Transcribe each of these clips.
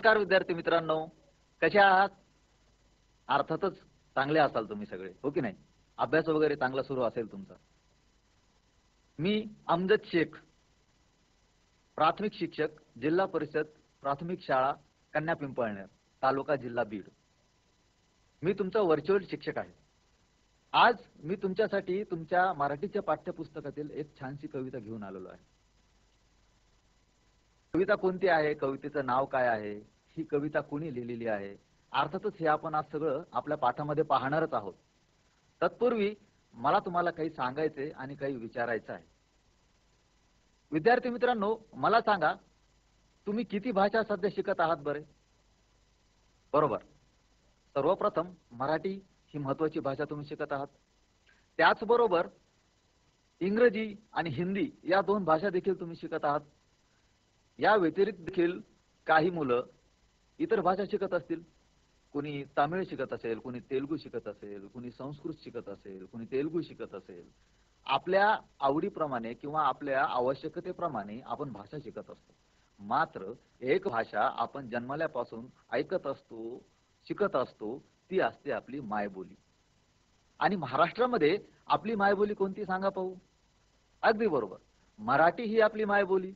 नमस्कार विद्यार्थी मित्रांनो. कसे आहात? अर्थातच चांगले असाल तुम्ही सगळे हो की नाही? अभ्यास वगैरे चांगला सुरू असेल तुमचा. मी अमजद शेख प्राथमिक शिक्षक जिल्हा परिषद प्राथमिक शाळा कन्या पिंपळनेर तालुका जिल्हा बीड. मी तुमचा व्हर्च्युअल शिक्षक आहे. आज मी तुमच्यासाठी तुमच्या मराठीच्या पाठ्यपुस्तकातील एक छानशी कविता घेऊन आलेलो आहे. कविता कोणती आहे? कवितेचं नाव काय आहे? ही कविता कुणी लिहिलेली आहे? अर्थातच हे आपण आज सगळं आपल्या पाठामध्ये पाहणारच आहोत. तत्पूर्वी मला तुम्हाला काही सांगायचे आणि काही विचारायचं आहे. विद्यार्थी मित्रांनो मला सांगा तुम्ही किती भाषा सध्या शिकत आहात बरे? बरोबर. सर्वप्रथम मराठी ही महत्वाची भाषा तुम्ही शिकत आहात. त्याचबरोबर इंग्रजी आणि हिंदी या दोन भाषा देखील तुम्ही शिकत आहात. या व्यतिरिक्त देखील काही मुलं इतर भाषा शिकत असतील. कुणी तामिळ शिकत असेल कुणी तेलुगू शिकत असेल कुणी संस्कृत शिकत असेल कुणी तेलुगू शिकत असेल. आपल्या आवडीप्रमाणे किंवा आपल्या आवश्यकतेप्रमाणे आपण भाषा शिकत असतो. मात्र एक भाषा आपण जन्मल्यापासून ऐकत असतो शिकत असतो ती असते आपली मायबोली. आणि महाराष्ट्रामध्ये आपली मायबोली कोणती सांगा पाहू. अगदी बरोबर. मराठी ही आपली मायबोली.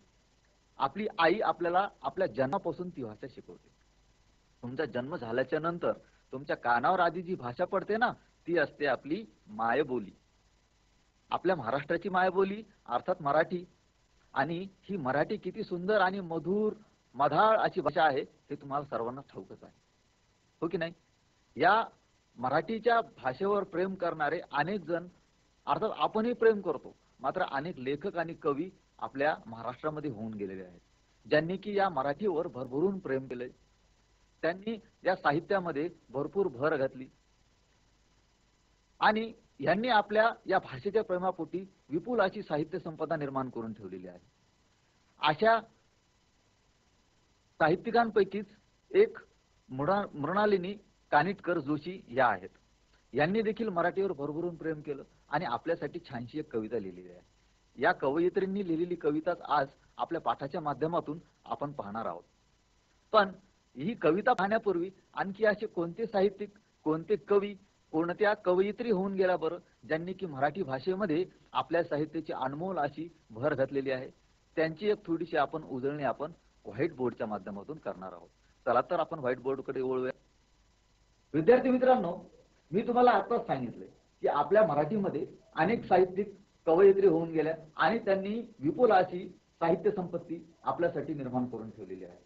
आपली आई आपल्याला आपल्या जन्मापासून ती भाषा शिकवते. तुमचा जन्म झाल्याच्यानंतर तुमच्या कानावर आधी जी भाषा पडते ना ती असते आपली मायबोली. आपल्या महाराष्ट्राची मायबोली अर्थात मराठी. आणि ही मराठी किती सुंदर आणि मधुर मधाळ अशी भाषा आहे हे तुम्हाला सर्वांना ठाऊकच आहे. हो की नाही? या मराठीच्या भाषेवर प्रेम करणारे अनेक जण अर्थात आपणही प्रेम करतो. मात्र अनेक लेखक आणि कवी आपल्या महाराष्ट्रामध्ये होऊन गेलेले आहेत. ज्यांनी की या मराठीवर भरभरून प्रेम केले त्यांनी या साहित्यामध्ये भरपूर भर घातली. आणि यांनी आपल्या या भाषेच्या प्रेमापोटी विपुल अशी साहित्य संपदा निर्माण करून ठेवलेली आहे. अशा साहित्यिकांपैकीच एक मृणा मृणालिनी कानिटकर जोशी या आहेत. यांनी देखील मराठीवर भरभरून प्रेम केलं आणि आपल्यासाठी छानशी एक कविता लिहिलेली आहे. या कवयित्रींनी लिहिलेली कविताच आज आपल्या पाठाच्या माध्यमातून आपण पाहणार आहोत. पण ही कविता पाहण्यापूर्वी आणखी असे कोणते साहित्यिक कोणते कवी कोणत्या कवयित्री होऊन गेल्या बरं ज्यांनी की मराठी भाषेमध्ये आपल्या साहित्याची अनमोल अशी भर घातलेली आहे? त्यांची एक थोडीशी आपण उजळणी आपण व्हाईट बोर्डच्या माध्यमातून करणार आहोत. चला तर आपण व्हाईट बोर्डकडे वळूया. विद्यार्थी मित्रांनो मी तुम्हाला आताच सांगितले की आपल्या मराठीमध्ये अनेक साहित्यिक कवयित्री होऊन गेल्या आणि त्यांनी विपुल अशी साहित्य संपत्ती आपल्यासाठी निर्माण करून ठेवलेली आहे.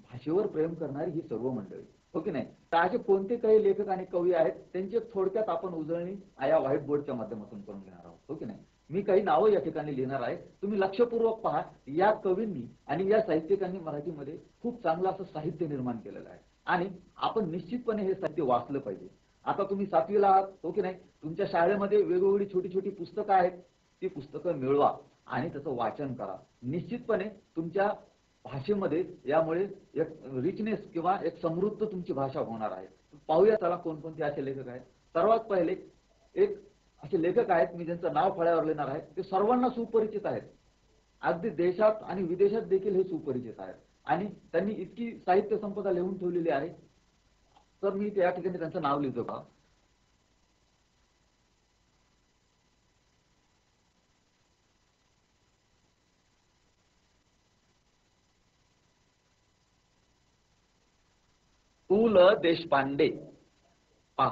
भाषेवर प्रेम करणारी ही सर्व मंडळी हो की नाही? तर असे कोणते काही लेखक आणि कवी आहेत त्यांची थोडक्यात आपण उजळणी या व्हाईट बोर्डच्या माध्यमातून करून घेणार आहोत हो की नाही? मी काही नावं या ठिकाणी लिहिणार आहे. तुम्ही लक्षपूर्वक पहा या कवींनी आणि या साहित्यिकांनी मराठीमध्ये खूप चांगलं असं साहित्य निर्माण केलेलं आहे. आणि आपण निश्चितपणे हे साहित्य वाचलं पाहिजे. आता तुम्ही सातवीला आहात हो की नाही? तुमच्या शाळेमध्ये वेगवेगळी छोटी छोटी पुस्तकं आहेत. ती पुस्तकं मिळवा आणि त्याचं वाचन करा. निश्चितपणे तुमच्या भाषेमध्ये यामुळे एक रिचनेस किंवा एक समृद्ध तुमची भाषा होणार आहे. पाहूया त्याला कोणकोणते असे लेखक आहेत. सर्वात पहिले एक असे लेखक आहेत मी ज्यांचं नाव फळ्यावर लिहिणार आहे ते सर्वांना सुपरिचित आहेत. अगदी देशात आणि विदेशात देखील हे सुपरिचित आहेत. आणि त्यांनी इतकी साहित्य संपदा लिहून ठेवलेली आहे. तर मी त्या ठिकाणी त्यांचं नाव लिहितो का? पु ल देशपांडे. पा.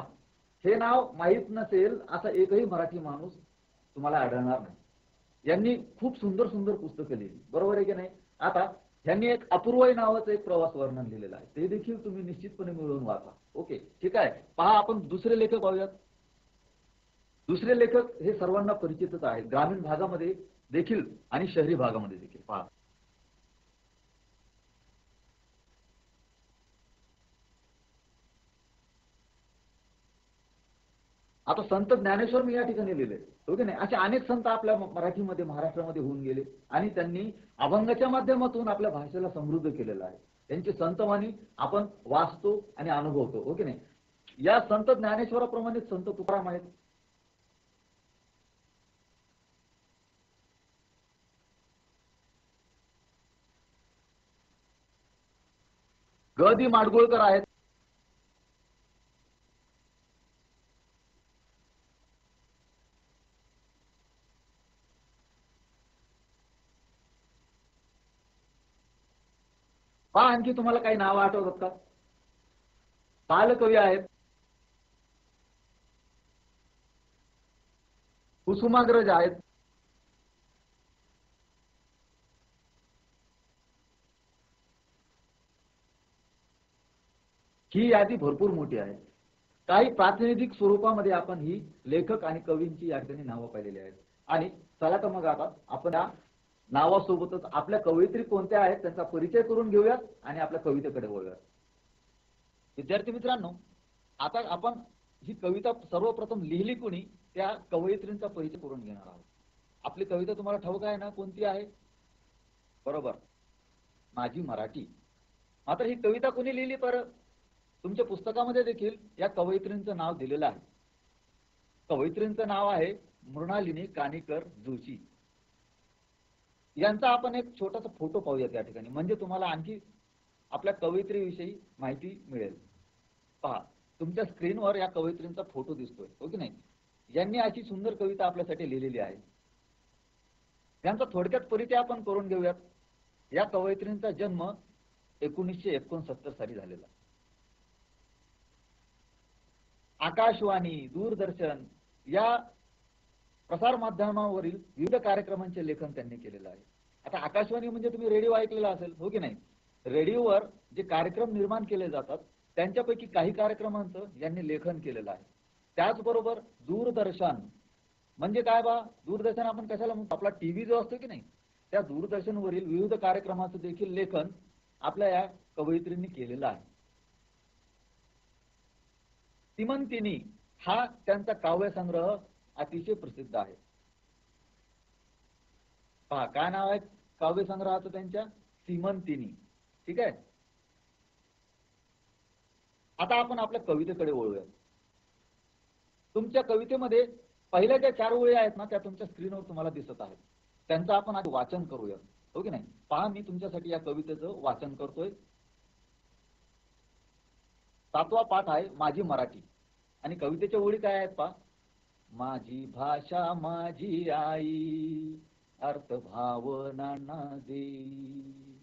हे नाव माहीत नसेल असा एकही मराठी माणूस तुम्हाला आढळणार नाही. यांनी खूप सुंदर सुंदर पुस्तकं लिहिली. बरोबर आहे की नाही? आता यांनी एक अपूर्वय नावाचं एक प्रवास वर्णन लिहिलेलं आहे. ते देखील तुम्ही निश्चितपणे मिळवून वाचा. ओके ठीक आहे. पहा आपण दुसरे लेखक पाहूयात. दुसरे लेखक हे सर्वांना परिचितच आहेत. ग्रामीण भागामध्ये देखील आणि शहरी भागामध्ये देखील. पहा. आता संत ज्ञानेश्वर मी या ठिकाणी लिहिले. हो की नाही? असे अनेक संत आपल्या मराठीमध्ये महाराष्ट्रामध्ये होऊन गेले. आणि त्यांनी अभंगाच्या माध्यमातून आपल्या भाषेला समृद्ध केलेलं आहे. त्यांची संतवाणी आपण वाचतो आणि अनुभवतो. हो की नाही? या संत ज्ञानेश्वराप्रमाणे संत तुकाराम आहेत. ग दी माडगुळकर आहेत. पहा आणखी तुम्हाला काही नावं आठवतात का? बालकवी आहेत. कुसुमाग्रज आहेत. ही यादी भरपूर मोठी आहे. काही प्रातिनिधिक स्वरूपामध्ये आपण ही लेखक आणि कवींची या ठिकाणी नावं पाहिलेली आहेत. आणि चला तर मग आता आपण या नावासोबतच आपल्या कवयित्री कोणत्या आहेत त्यांचा परिचय करून घेऊयात आणि आपल्या कवितेकडे वळूयात. विद्यार्थी मित्रांनो आता आपण ही कविता सर्वप्रथम लिहिली कोणी त्या कवयित्रींचा परिचय करून घेणार आहोत. आपली कविता तुम्हाला ठाऊक आहे ना कोणती आहे? बरोबर. माझी मराठी. मात्र ही कविता कोणी लिहिली पर तुमच्या पुस्तकामध्ये देखील या कवयित्रींचं नाव दिलेलं आहे. कवयित्रींचं नाव आहे मृणालिनी कानिकर जोशी. यांचा आपण एक छोटासा फोटो पाहूयात या ठिकाणी. म्हणजे तुम्हाला आणखी आपल्या कवयित्रीविषयी माहिती मिळेल. पहा तुमच्या स्क्रीनवर या कवयित्रींचा फोटो दिसतोय हो की नाही? यांनी अशी सुंदर कविता आपल्यासाठी लिहिलेली आहे. यांचा थोडक्यात परिचय आपण करून घेऊयात. या कवयित्रींचा जन्म एकोणीसशे एकोणसत्तर साली झालेला. आकाशवाणी दूरदर्शन या प्रसार माध्यमावरील विविध कार्यक्रमांचे लेखन त्यांनी केलेलं आहे. आता आकाशवाणी म्हणजे तुम्ही रेडिओ ऐकलेला असेल हो की नाही? रेडिओवर जे कार्यक्रम निर्माण केले जातात त्यांच्यापैकी काही कार्यक्रमांचं यांनी लेखन केलेलं आहे. त्याचबरोबर दूरदर्शन. म्हणजे काय बा? दूरदर्शन आपण कशाला म्हणतो? आपला टीव्ही जो असतो की नाही? त्या दूरदर्शनवरील विविध कार्यक्रमाचं देखील लेखन आपल्या या कवयित्रींनी केलेलं आहे. तिमंतिनी हा त्यांचा काव्यसंग्रह अतिशय प्रसिद्ध आहे. पहा काय नाव आहे? काव्यसंग्रहाचं त्यांच्या? सीमंतिनी. ठीक आहे? आता आपण आपल्या कवितेकडे वळूया तुमच्या कवितेमध्ये पहिल्या ज्या चार ओळी आहेत ना त्या तुमच्या स्क्रीनवर तुम्हाला दिसत आहेत. त्यांचं आपण आज वाचन करूया हो की नाही? पहा मी तुमच्यासाठी या कवितेचं वाचन करतोय. सातवा पाठ आहे माझी मराठी. आणि कवितेच्या ओळी काय आहेत पहा? माझी भाषा माझी आई अर्थ भावनांना देई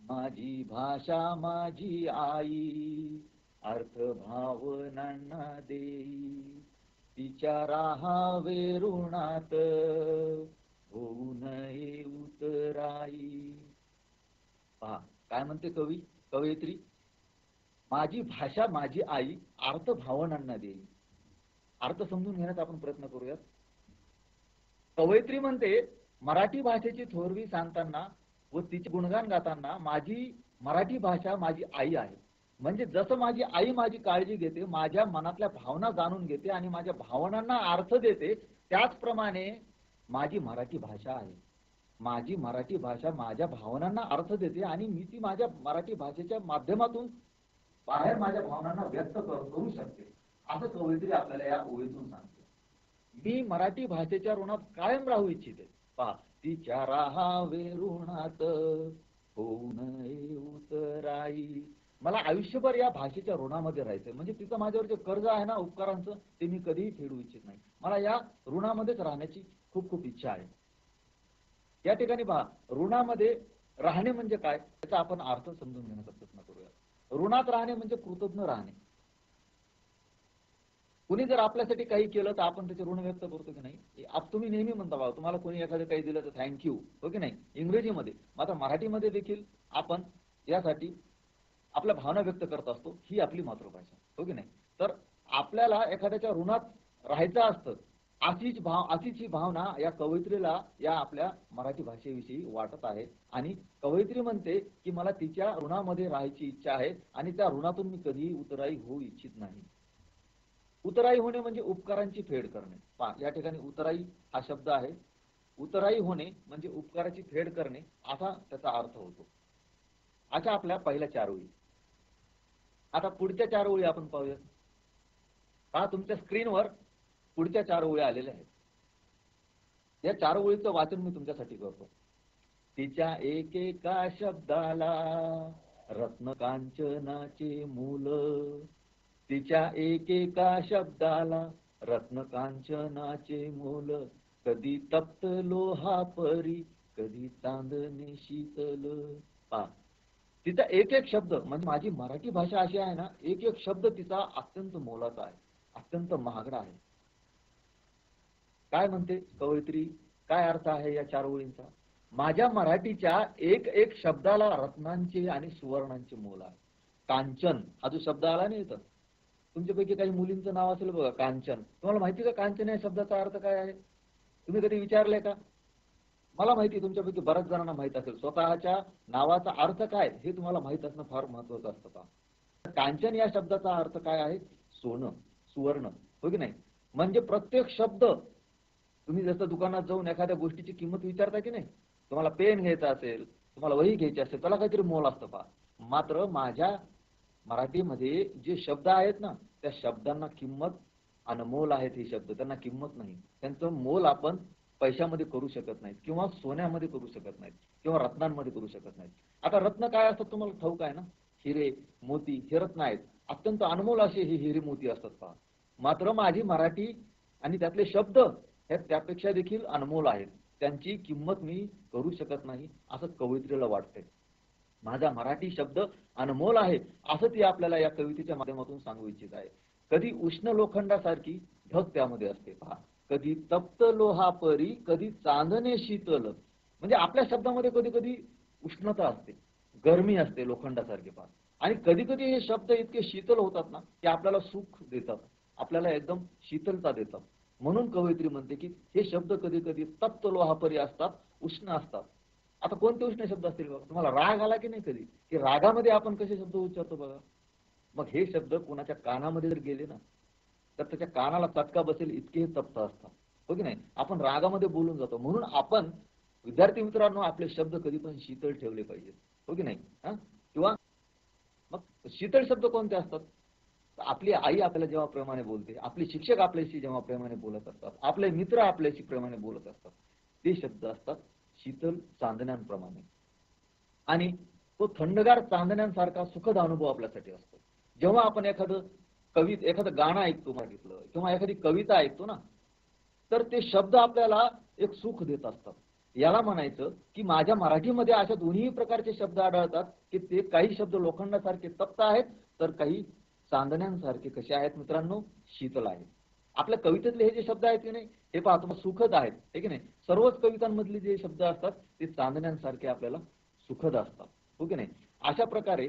माझी भाषा माझी आई अर्थ भावनांना देई तिच्या राहावे ऋणात होऊ नये उतराई. पहा काय म्हणते कवी? कवयित्री? माझी भाषा माझी आई अर्थ भावनांना देई अर्थ समजून घेण्याचा आपण प्रयत्न करूयात. कवयित्री म्हणते मराठी भाषेची थोरवी सांगताना व तिचे गुणगान गाताना माझी मराठी भाषा माझी आई आहे. म्हणजे जसं माझी आई माझी काळजी घेते माझ्या मनातल्या भावना जाणून घेते आणि माझ्या भावनांना अर्थ देते त्याचप्रमाणे माझी मराठी भाषा आहे. माझी मराठी भाषा माझ्या भावनांना अर्थ देते आणि मी ती माझ्या मराठी भाषेच्या माध्यमातून बाहेर माझ्या भावनांना व्यक्त करू शकते. असं कवयित्री आपल्याला या ओळीतून सांगते मी मराठी भाषेच्या ऋणात कायम राहू इच्छिते. पहा तिच्या राहावे ऋणात होऊ नये उतराई. मला आयुष्यभर या भाषेच्या ऋणामध्ये राहायचंय. म्हणजे तिचं माझ्यावर जे कर्ज आहे ना उपकारांचं ते मी कधीही फेडू इच्छित नाही. मला या ऋणामध्येच राहण्याची खूप खूप इच्छा आहे. या ठिकाणी पहा ऋणामध्ये राहणे म्हणजे काय? त्याचा आपण अर्थ समजून घेण्याचा प्रयत्न करूया. ऋणात राहणे म्हणजे कृतज्ञ राहणे. कुणी जर आपल्यासाठी काही केलं तर आपण त्याचे ऋण व्यक्त करतो की नाही? तुम्ही नेहमी म्हणता बाबा तुम्हाला कोणी एखादं काही दिलं तर थँक्यू हो की नाही? इंग्रजीमध्ये. मात्र मराठीमध्ये देखील आपण यासाठी आपल्या भावना व्यक्त करत असतो ही आपली मातृभाषा हो की नाही? तर आपल्याला एखाद्याच्या ऋणात राहायचं असतं अशीच भाव अशीच ही भावना या कवयित्रीला या आपल्या मराठी भाषेविषयी वाटत आहे. आणि कवयित्री म्हणते की मला तिच्या ऋणामध्ये राहायची इच्छा आहे आणि त्या ऋणातून मी कधीही उतराई होऊ इच्छित नाही. उतराई होणे म्हणजे उपकारांची फेड करणे. पहा या ठिकाणी उतराई हा शब्द आहे. उतराई होणे म्हणजे उपकाराची फेड करणे असा त्याचा अर्थ होतो. अशा आपल्या पहिल्या चार ओळी. आता पुढच्या चार ओळी आपण पाहूया पहा तुमच्या स्क्रीनवर पुढच्या चार ओळी आलेल्या आहेत. या चार ओळीचं वाचन मी तुमच्यासाठी करतो. तिच्या एकेका शब्दाला रत्न कांचनाचे मूल तिच्या एकेका शब्दाला रत्नकांचनाचे मोल. मूल कधी तप्त लोहा परी कधी चांदणे शीतल. पा तिचा एक एक शब्द म्हणजे माझी मराठी भाषा अशी आहे ना एक एक शब्द तिचा अत्यंत मोलाचा आहे अत्यंत महागडा आहे. काय म्हणते कवयित्री? काय अर्थ आहे या चार ओळींचा? माझ्या मराठीच्या एक एक शब्दाला रत्नांचे आणि सुवर्णांचे मोल आहे. कांचन हा जो शब्द आला नाही तर. तुमच्यापैकी काही मुलींचं नाव असेल बघा कांचन. तुम्हाला माहिती का कांचन या शब्दाचा अर्थ काय आहे? तुम्ही कधी विचारले का? मला माहिती तुमच्यापैकी बऱ्याच जणांना माहीत असेल. स्वतःच्या नावाचा अर्थ काय हे तुम्हाला माहीत असणं फार महत्वाचं असतं का कांचन या शब्दाचा अर्थ काय आहे? सोनं सुवर्ण. हो की नाही? म्हणजे प्रत्येक शब्द तुम्ही जसं दुकानात जाऊन एखाद्या गोष्टीची किंमत विचारता की नाही? तुम्हाला पेन घ्यायचा असेल तुम्हाला वही घ्यायची असेल त्याला काहीतरी मोल असतं पहा. मात्र माझ्या मराठीमध्ये जे शब्द आहेत ना त्या शब्दांना किंमत अनमोल आहेत हे शब्द. त्यांना किंमत नाही. त्यांचं मोल आपण पैशामध्ये करू शकत नाहीत किंवा सोन्यामध्ये करू शकत नाहीत किंवा रत्नांमध्ये करू शकत नाहीत. आता रत्न काय असतात तुम्हाला ठाऊक आहे ना? हिरे मोती हे रत्न आहेत. अत्यंत अनमोल असे हे हिरे मोती असतात पहा. मात्र माझी मराठी आणि त्यातले शब्द हे त्यापेक्षा देखील अनमोल आहेत. त्यांची किंमत मी करू शकत नाही असं कवयित्रीला वाटतंय. माझा मराठी शब्द अनमोल आहे असं ती आपल्याला या कवितेच्या माध्यमातून सांगू इच्छित आहे. कधी उष्ण लोखंडासारखी ढग त्यामध्ये असते. पहा कधी तप्त लोहा परी कधी चांदणे शीतल. म्हणजे आपल्या शब्दामध्ये कधी कधी उष्णता असते गरमी असते लोखंडासारखे पहा. आणि कधी कधी हे शब्द इतके शीतल होतात ना की आपल्याला सुख देतात आपल्याला एकदम शीतलता देतात. म्हणून कवयित्री म्हणते की हे शब्द कधी कधी तप्त लोहापरी असतात उष्ण असतात. आता कोणते उष्ण शब्द असतील बघा? तुम्हाला राग आला की नाही कधी? की रागामध्ये आपण कसे शब्द उच्चारतो बघा? मग हे शब्द कोणाच्या कानामध्ये जर गेले ना तर त्याच्या कानाला चटका बसेल इतके हे तप्त असतात. हो की नाही? आपण रागामध्ये बोलून जातो. म्हणून आपण विद्यार्थी मित्रांनो आपले शब्द कधी पण शीतल ठेवले पाहिजेत. हो की नाही? हा? किंवा मग शीतल शब्द कोणते असतात? आपली आई आपल्याला जेव्हा प्रेमाने बोलते आपले शिक्षक आपल्याशी जेव्हा प्रेमाने बोलत असतात आपले मित्र आपल्याशी प्रेमाने बोलत असतात ते शब्द असतात शीतल चांदण्यांप्रमाणे. आणि तो थंडगार चांदण्यांसारखा सुखद अनुभव आपल्यासाठी असतो. जेव्हा आपण एखादं कवी एखादं गाणं ऐकतो मागितलं किंवा एखादी कविता ऐकतो ना तर ते शब्द आपल्याला एक सुख देत असतात. याला म्हणायचं की माझ्या मराठीमध्ये अशा दोन्ही प्रकारचे शब्द आढळतात की ते काही शब्द लोखंडासारखे तप्त आहेत तर काही चांदण्यांसारखे कसे आहेत मित्रांनो? शीतल आहेत. आपल्या कवितेतले हे जे शब्द आहेत की नाही हे पाहतो मग सुखद आहेत हे की नाही? सर्वच कवितांमधले जे शब्द असतात ते चांदण्यांसारखे आपल्याला सुखद असतात हो की नाही? अशा प्रकारे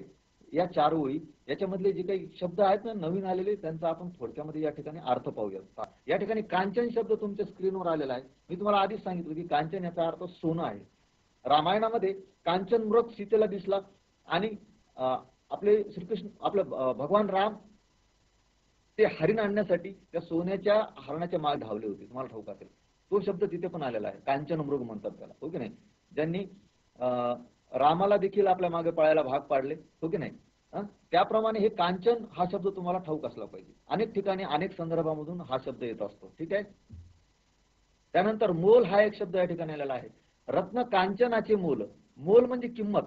या चार ओळी याच्यामधले जे काही शब्द आहेत ना नवीन आलेले त्यांचा आपण थोडक्यामध्ये या ठिकाणी अर्थ पाहूया या ठिकाणी कांचन शब्द तुमच्या स्क्रीनवर आलेला आहे. मी तुम्हाला आधीच सांगितलं की कांचन याचा अर्थ सोनं आहे. रामायणामध्ये कांचन मृग सीतेला दिसला आणि आपले श्रीकृष्ण आपलं भगवान राम ते हरिण आणण्यासाठी त्या सोन्याच्या हरणाच्या माग धावले होते. तुम्हाला ठाऊक असेल. तो शब्द तिथे पण आलेला आहे. कांचन मृग म्हणतात त्याला. हो की नाही? ज्यांनी रामाला देखील आपल्या मागे पळायला भाग पाडले. हो की नाही? त्याप्रमाणे हे कांचन हा शब्द तुम्हाला ठाऊक असला पाहिजे. अनेक ठिकाणी अनेक संदर्भामधून हा शब्द येत असतो. ठीक आहे? त्यानंतर मोल हा एक शब्द या ठिकाणी आलेला आहे. रत्न कांचनाचे मोल. मोल म्हणजे किंमत.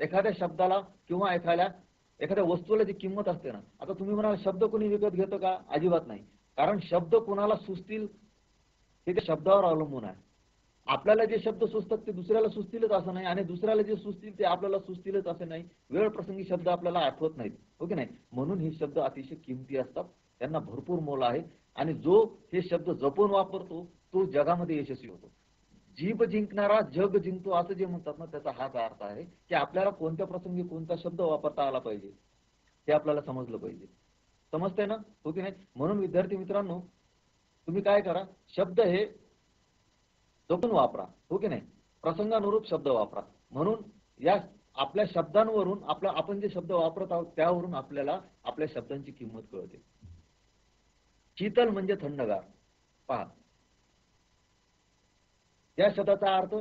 एखाद्या शब्दाला किंवा एखाद्या एखाद्या वस्तूला जी किंमत असते ना आता तुम्ही म्हणाल शब्द कोणी विकत घेतो का? अजिबात नाही. कारण शब्द कोणाला सुचतील हे त्या शब्दावर अवलंबून आहे. आपल्याला जे शब्द सुचतात ते दुसऱ्याला सुचतीलच असं नाही. आणि दुसऱ्याला जे सुचतील ते आपल्याला सुचतीलच असं नाही. वेळ प्रसंगी शब्द आपल्याला आठवत नाहीत. हो की नाही? म्हणून हे शब्द अतिशय किमती असतात. त्यांना भरपूर मोल आहे. आणि जो हे शब्द जपून वापरतो तो जगामध्ये यशस्वी होतो. जीभ जिंकणारा जग जिंकतो असं जे म्हणतात ना त्याचा हाच अर्थ आहे की आपल्याला कोणत्या प्रसंगी कोणता शब्द वापरता आला पाहिजे हे आपल्याला समजलं पाहिजे. समजतंय ना? हो की नाही? म्हणून विद्यार्थी मित्रांनो तुम्ही काय करा? शब्द हे जपून वापरा. हो की नाही? प्रसंगानुरूप शब्द वापरा. म्हणून या आपल्या शब्दांवरून आपला आपण जे शब्द वापरत आहोत त्यावरून आपल्याला आपल्या शब्दांची किंमत कळते. शीतल म्हणजे थंडगार. पहा. या शब्दाचा अर्थ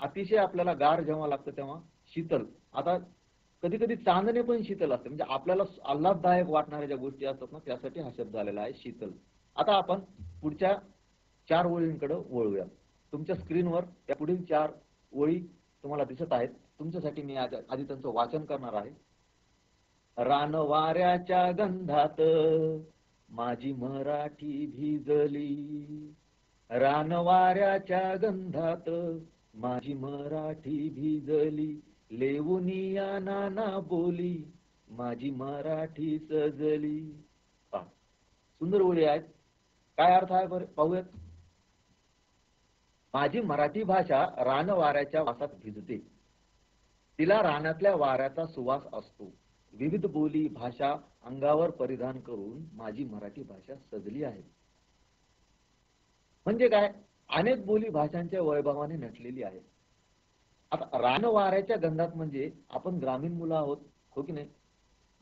अतिशय आपल्याला गार जेव्हा लागतं तेव्हा शीतल. आता कधी कधी चांदणे पण शीतल असते. म्हणजे आपल्याला आल्हाददायक वाटणाऱ्या ज्या गोष्टी असतात ना त्यासाठी हा शब्द आलेला आहे शीतल. आता आपण पुढच्या चार ओळींकडे वळूया. तुमच्या स्क्रीनवर त्या पुढील चार ओळी तुम्हाला दिसत आहेत. तुमच्यासाठी मी आधी त्यांचं वाचन करणार आहे. रानवाऱ्याच्या गंधात माझी मराठी भिजली. रान वाऱ्याच्या गंधात माझी मराठी भिजली लेवुनिया नाना बोली माझी मराठी सजली. सुंदर ओळी आहेत. काय अर्थ आहे बरं? पाहूयात. माझी मराठी भाषा रान वाऱ्याच्या वासात भिजते. तिला रानातल्या वाऱ्याचा सुवास असतो. विविध बोली भाषा अंगावर परिधान करून माझी मराठी भाषा सजली आहे. म्हणजे काय? अनेक बोली भाषांच्या वैभवाने नटलेली आहे आता रानवाऱ्याच्या गंधात म्हणजे आपण ग्रामीण मुलं आहोत हो की नाही?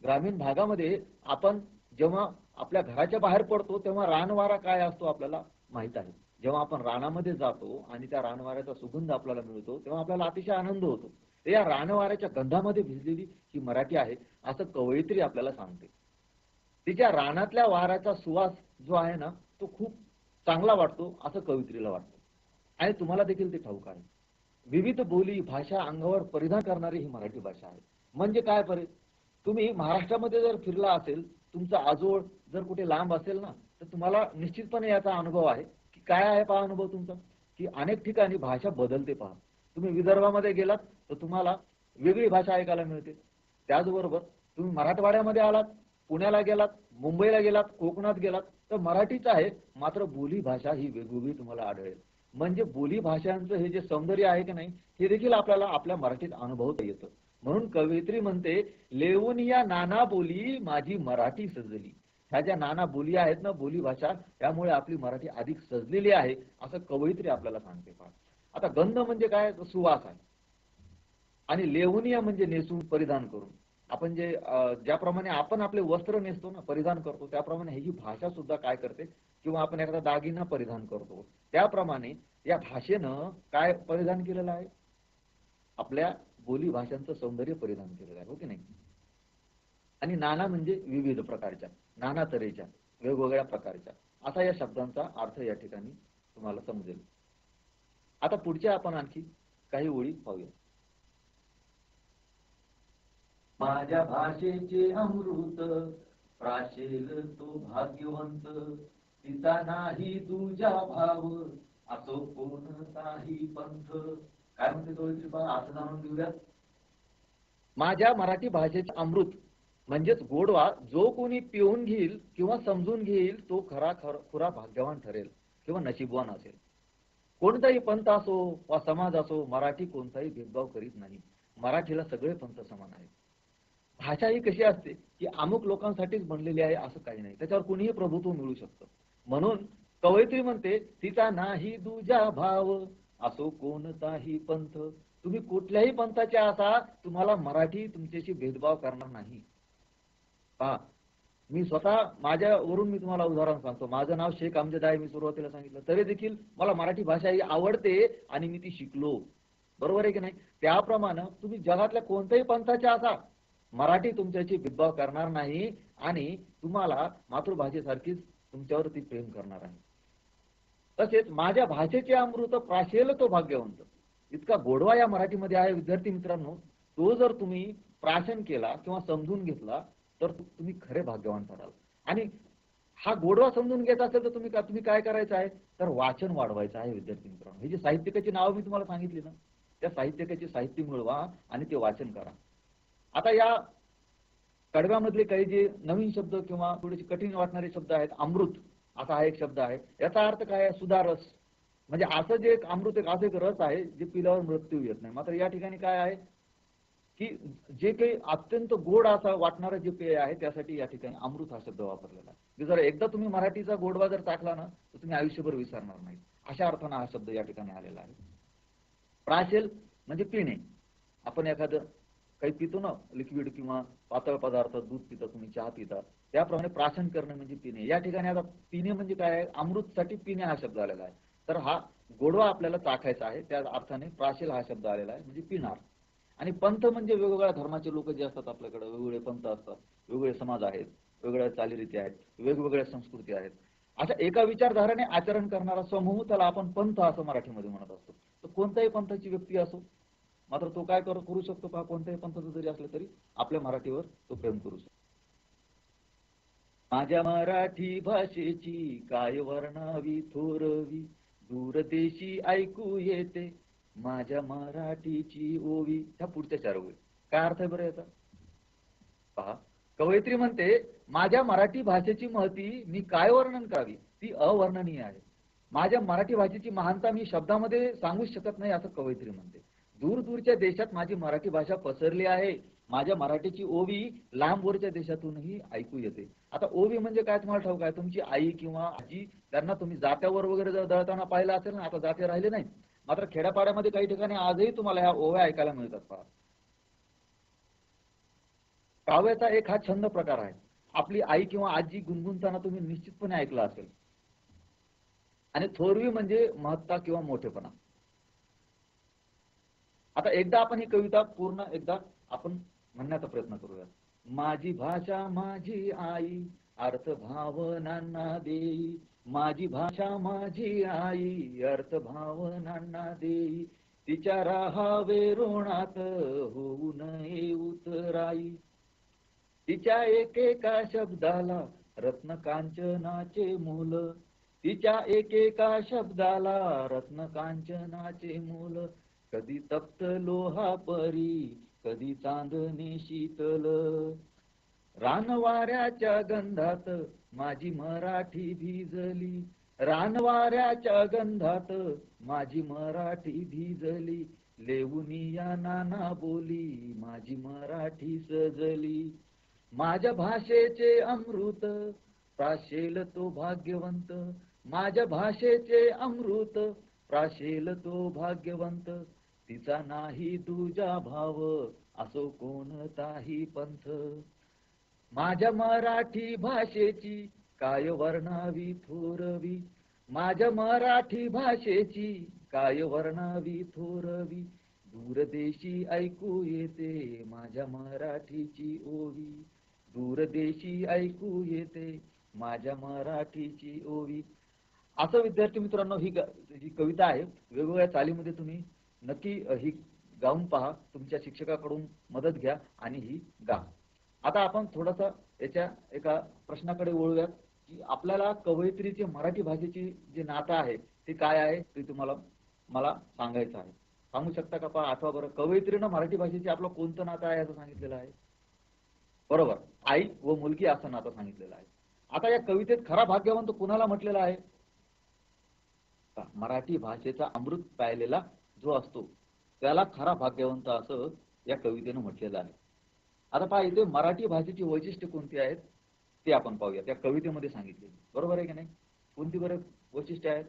ग्रामीण भागामध्ये आपण जेव्हा आपल्या घराच्या बाहेर पडतो तेव्हा रानवारा काय असतो आपल्याला माहीत आहे. जेव्हा आपण रानामध्ये जातो आणि त्या रानवाऱ्याचा सुगंध आपल्याला मिळतो तेव्हा आपल्याला अतिशय आनंद होतो. या रानवाऱ्याच्या गंधामध्ये भिजलेली ही मराठी आहे असं कवयित्री आपल्याला सांगते. तिच्या रानातल्या वाऱ्याचा सुवास जो आहे ना तो खूप चांगला वाटतो असं कवित्रीला वाटतं. आणि तुम्हाला देखील ते ठाऊक आहे. विविध बोली भाषा अंगावर परिधान करणारी ही मराठी भाषा आहे. म्हणजे काय परे? तुम्ही महाराष्ट्रामध्ये जर फिरला असेल तुमचा आजोळ जर कुठे लांब असेल ना तर तुम्हाला निश्चितपणे याचा अनुभव आहे. की काय आहे पहा अनुभव तुमचा? की अनेक ठिकाणी भाषा बदलते पहा. तुम्ही विदर्भामध्ये गेलात तर तुम्हाला वेगळी भाषा ऐकायला मिळते. त्याचबरोबर तुम्ही मराठवाड्यामध्ये आलात पुण्याला गेलात मुंबईला गेलात कोकणात गेलात तर मराठीच आहे मात्र बोली भाषा ही वेगवेगळी तुम्हाला आढळेल. म्हणजे बोली भाषांचं हे जे सौंदर्य आहे की नाही हे देखील आपल्याला आपल्या मराठीत अनुभवता येतं. म्हणून कवयित्री म्हणते लेवून या नाना बोली माझी मराठी सजली. ह्या ज्या नाना बोली आहेत ना बोली भाषा त्यामुळे आपली मराठी अधिक सजलेली आहे असं कवयित्री आपल्याला सांगते फार आता गंध म्हणजे काय? सुवास आहे. आणि लेवनिया म्हणजे नेसून परिधान करून. आपण जे ज्याप्रमाणे आपण आपले वस्त्र नेसतो ना परिधान करतो त्याप्रमाणे ही भाषा सुद्धा काय करते? किंवा आपण एखादा दागिना परिधान करतो. त्याप्रमाणे या भाषेनं काय परिधान केलेलं आहे? आपल्या बोली भाषांचं सौंदर्य परिधान केलेलं आहे हो की नाही? आणि नाना म्हणजे विविध प्रकारच्या नाना तऱ्हेच्या वेगवेगळ्या प्रकारच्या. असा या शब्दांचा अर्थ या ठिकाणी तुम्हाला समजेल. आता पुढच्या आपण आणखी काही ओळी पाहूया माझ्या भाषेचे अमृत प्राशेल तो भाग्यवंत. तिचा नाही तुझ्या भाव असो कोणताही पंथ. काय म्हणते तो कृपा असं जाणून घेऊयात. माझ्या मराठी भाषेचे अमृत म्हणजेच गोडवा जो कोणी पिऊन घेईल किंवा समजून घेईल तो खरा खर खुरा भाग्यवान ठरेल किंवा नशीबवान असेल. कोणताही पंथ असो वा समाज असो मराठी कोणताही भेदभाव करीत नाही. मराठीला सगळे पंथ समान आहेत. भाषा ही कशी असते की अमुक लोकांसाठीच बनलेली आहे असं काही नाही. त्याच्यावर कुणीही प्रभुत्व मिळू शकतं. म्हणून कवयित्री म्हणते तिचा नाही दुजा भाव असो कोणताही पंथ. तुम्ही कुठल्याही पंथाचे असा तुम्हाला मराठी तुमच्याशी भेदभाव करणार नाही. पहा मी स्वतः माझ्यावरून मी तुम्हाला उदाहरण सांगतो. माझं नाव शेख अमजद आहे मी सुरुवातीला सांगितलं. तरी देखील मला मराठी भाषा ही आवडते आणि मी ती शिकलो. बरोबर आहे की नाही? त्याप्रमाणे तुम्ही जगातल्या कोणत्याही पंथाच्या असा मराठी तुमच्याशी भेदभाव करणार नाही आणि तुम्हाला मातृभाषेसारखीच तुमच्यावरती प्रेम करणार आहे. तसेच माझ्या भाषेचे अमृत प्राशेल तो भाग्यवंत. इतका गोडवा या मराठीमध्ये आहे. विद्यार्थी मित्रांनो तो जर तुम्ही प्राशन केला किंवा समजून घेतला तर तुम्ही खरे भाग्यवान ठराल. आणि हा गोडवा समजून घेत असेल तर तुम्ही का तुम्ही काय करायचं आहे? तर वाचन वाढवायचं आहे विद्यार्थी मित्रांनो. हे जे साहित्यकाची नावं मी तुम्हाला सांगितली ना त्या साहित्यकाचे साहित्य मिळवा आणि ते वाचन करा. आता या कडव्यामधले काही जे नवीन शब्द किंवा थोडेसे कठीण वाटणारे शब्द आहेत अमृत असा हा एक शब्द आहे. याचा अर्थ काय आहे? सुधारस म्हणजे असं जे एक अमृत एक असं एक रस आहे जे पिल्यावर मृत्यू येत नाही. मात्र या ठिकाणी काय आहे? की जे काही अत्यंत गोड असा वाटणारं जे पेय आहे त्यासाठी या ठिकाणी अमृत हा शब्द वापरलेला आहे. म्हणजे जर एकदा तुम्ही मराठीचा गोडवा जर टाकला ना तर तुम्ही आयुष्यभर विसरणार नाही. अशा अर्थानं हा शब्द या ठिकाणी आलेला आहे. प्राशेल म्हणजे पिणे. आपण एखादं काही पितो ना लिक्विड किंवा पातळ पदार्थ दूध पिता तुम्ही चहा पिता. त्याप्रमाणे प्राशन करणे म्हणजे पिणे. या ठिकाणी आता पिणे म्हणजे काय आहे? अमृतसाठी पिणे हा शब्द आलेला आहे. तर हा गोडवा आपल्याला चाखायचा आहे. त्या अर्थाने प्राशील हा शब्द आलेला आहे म्हणजे पिणार. आणि पंथ म्हणजे वेगवेगळ्या धर्माचे लोक जे असतात आपल्याकडे. वेगवेगळे पंथ असतात वेगवेगळे समाज आहेत वेगवेगळ्या चालीरीती आहेत वेगवेगळ्या संस्कृती आहेत. अशा एका विचारधाराने आचरण करणारा समूह त्याला आपण पंथ असं मराठीमध्ये म्हणत असतो. तर कोणत्याही पंथाची व्यक्ती असो मात्र तो काय करू करू शकतो पहा कोणत्याही पंथाचा जरी असला तरी आपल्या मराठीवर तो प्रेम करू शकतो. माझ्या मराठी भाषेची काय वर्णावी थोरवी दूरदेशी ऐकू येते. माझ्या मराठीची ओवी. ह्या पुढच्या चार ओळी काय अर्थ आहे बरं याचा? पहा. कवयित्री म्हणते माझ्या मराठी भाषेची महती मी काय वर्णन करावी? ती अवर्णनीय आहे. माझ्या मराठी भाषेची महानता मी शब्दामध्ये सांगूच शकत नाही असं कवयित्री म्हणते. दूर दूरच्या देशात माझी मराठी भाषा पसरली आहे. माझ्या मराठीची ओवी लांब वरच्या देशातूनही ऐकू येते. आता ओवी म्हणजे काय तुम्हाला ठाऊक आहे? तुमची आई किंवा आजी त्यांना तुम्ही जात्यावर वगैरे जर दळताना पाहिलं असेल ना आता जाते राहिले नाही मात्र खेड्यापाड्यामध्ये काही ठिकाणी आजही तुम्हाला ह्या ओव्या ऐकायला मिळतात पहा. काव्याचा एक हा छंद प्रकार आहे. आपली आई किंवा आजी गुणगुणताना तुम्ही निश्चितपणे ऐकला असेल. आणि थोरवी म्हणजे महत्ता किंवा मोठेपणा. आता एकदा आपण ही कविता पूर्ण एकदा आपण म्हणण्याचा प्रयत्न करूया माझी भाषा माझी आई अर्थ भावनांना देई. माझी भाषा माझी आई अर्थ भावनांना देई. तिच्या राहावे ऋणात होऊ नये उतराई. तिच्या एकेका शब्दाला रत्न कांचनाचे मूल. तिच्या एकेका शब्दाला रत्न कांचनाचे मूल. कधी तप्त लोहा परी कधी चांदणी शीतल. रानवाऱ्याच्या गंधात माझी मराठी भिजली. रानवाऱ्याच्या गंधात माझी मराठी भिजली. लेऊनी या नाना बोली माझी मराठी सजली. माझ्या भाषेचे अमृत प्राशेल तो भाग्यवंत. माझ्या भाषेचे अमृत प्राशेल तो भाग्यवंत. तिचा नाही तुझा भाव असो कोणताही पंथ. माझ्या मराठी भाषेची काय वर्णावी थोरवी? माझ्या मराठी भाषेची काय वर्णावी थोरवी? दूरदेशी ऐकू येते माझ्या मराठीची ओवी. दूरदेशी ऐकू येते माझ्या मराठीची ओवी. असं विद्यार्थी मित्रांनो ही जी कविता आहे. वेगवेगळ्या चालीमध्ये तुम्ही नक्की ही गाऊन पहा तुमच्या शिक्षकाकडून मदत घ्या आणि ही गा. आता आपण थोडासा याच्या एका प्रश्नाकडे वळूयात की आपल्याला कवयित्रीचे मराठी भाषेची जे नातं आहे ते काय आहे ते तुम्हाला मला सांगायचं आहे. सांगू शकता का पहा आठवा बरं कवयित्रीनं मराठी भाषेचे आपलं कोणतं नातं आहे असं सांगितलेलं आहे? बरोबर आई व मुलगी असं नातं सांगितलेलं आहे. आता या कवितेत खरा भाग्यवंत कुणाला म्हटलेला आहे? मराठी भाषेचा अमृत प्यायलेला जो असतो त्याला खरा भाग्यवंत असं या कवितेनं म्हटलेलं आहे. आता पहा इथे मराठी भाषेची वैशिष्ट्य कोणती आहेत ते आपण पाहूया. त्या कवितेमध्ये सांगितले बरोबर आहे की नाही? कोणती बरं वैशिष्ट्य आहेत?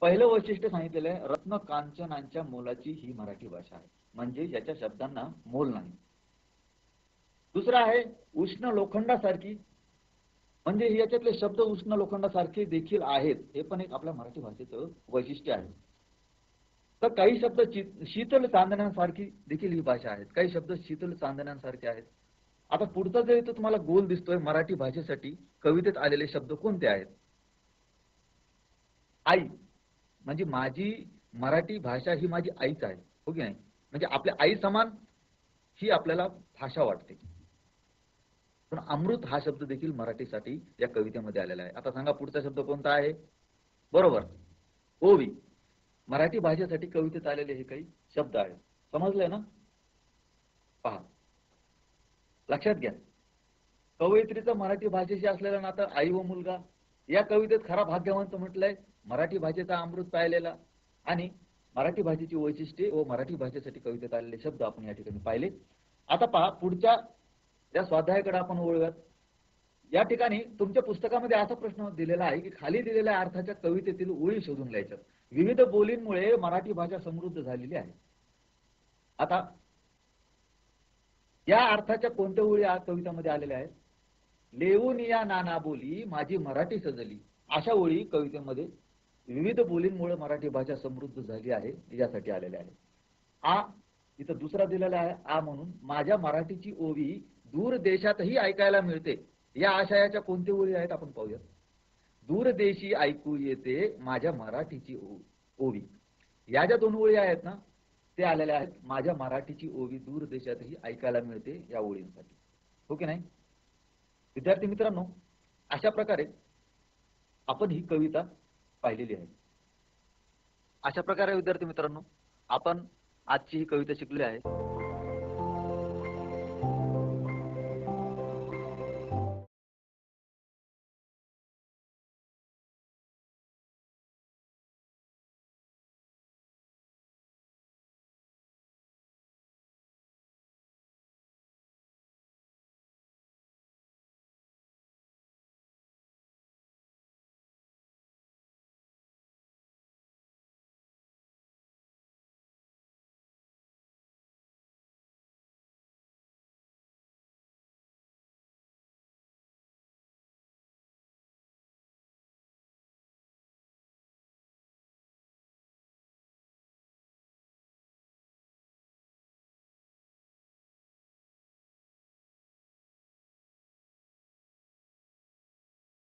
पहिलं वैशिष्ट्य सांगितलेलं आहे रत्न कांचनांच्या मोलाची ही मराठी भाषा आहे. म्हणजे याच्या शब्दांना मोल नाही. दुसरं आहे उष्ण लोखंडासारखी. म्हणजे याच्यातले शब्द उष्ण लोखंडासारखे देखील आहेत. हे पण एक आपल्या मराठी भाषेचं वैशिष्ट्य आहे. तर काही शब्द शीतल चांदण्यांसारखी देखील ही भाषा आहेत. काही शब्द शीतल चांदण्यांसारखे आहेत. आता पुढचा जर इथं तुम्हाला गोल दिसतोय मराठी भाषेसाठी कवितेत आलेले शब्द कोणते आहेत? आई. म्हणजे माझी मराठी भाषा ही माझी आईच आहे. हो की नाही? म्हणजे आपल्या आई समान ही आपल्याला भाषा वाटते. पण अमृत हा शब्द देखील मराठीसाठी या कवितेमध्ये आलेला आहे. आता सांगा पुढचा शब्द कोणता आहे? बरोबर. ओवी. मराठी भाषेसाठी कवितेत आलेले हे काही शब्द आहेत. समजलंय ना? पहा. लक्षात घ्या. कवयित्रीचं मराठी भाषेशी असलेलं नातं आई व मुलगा या कवितेत खरा भाग्यवंत म्हटलंय मराठी भाषेचा अमृत पाहिलेला आणि मराठी भाषेची वैशिष्ट्ये व मराठी भाषेसाठी कवितेत आलेले शब्द आपण या ठिकाणी पाहिले. आता पहा पुढच्या या स्वाध्यायाकडे आपण वळूयात. या ठिकाणी तुमच्या पुस्तकामध्ये असा प्रश्न दिलेला आहे की खाली दिलेल्या अर्थाच्या कवितेतील ओळी शोधून लिहायच्यात. विविध बोलींमुळे मराठी भाषा समृद्ध झालेली आहे. आता या अर्थाच्या कोणत्या ओळी आज कवितामध्ये आलेल्या आहेत? लेऊन या नाना बोली माझी मराठी सजली. अशा ओळी कवितेमध्ये विविध बोलींमुळे मराठी भाषा समृद्ध झाली आहे यासाठी आलेल्या आहे आ इथं दुसरा दिलेला आहे आ म्हणून माझ्या मराठीची ओवी दूर देशातही ऐकायला मिळते. या आशयाच्या कोणत्या ओळी आहेत? आपण पाहूया दूरदेशी ऐकू येते माझ्या मराठीची ओवी. या ज्या दोन ओळी आहेत ना ते आलेल्या आहेत. माझ्या मराठीची ओवी दूरदेशातही ऐकायला मिळते या ओळींसाठी. हो की नाही? विद्यार्थी मित्रांनो अशा प्रकारे आपण ही कविता पाहिलेली आहे. अशा प्रकारे विद्यार्थी मित्रांनो आपण आजची ही कविता शिकली आहे.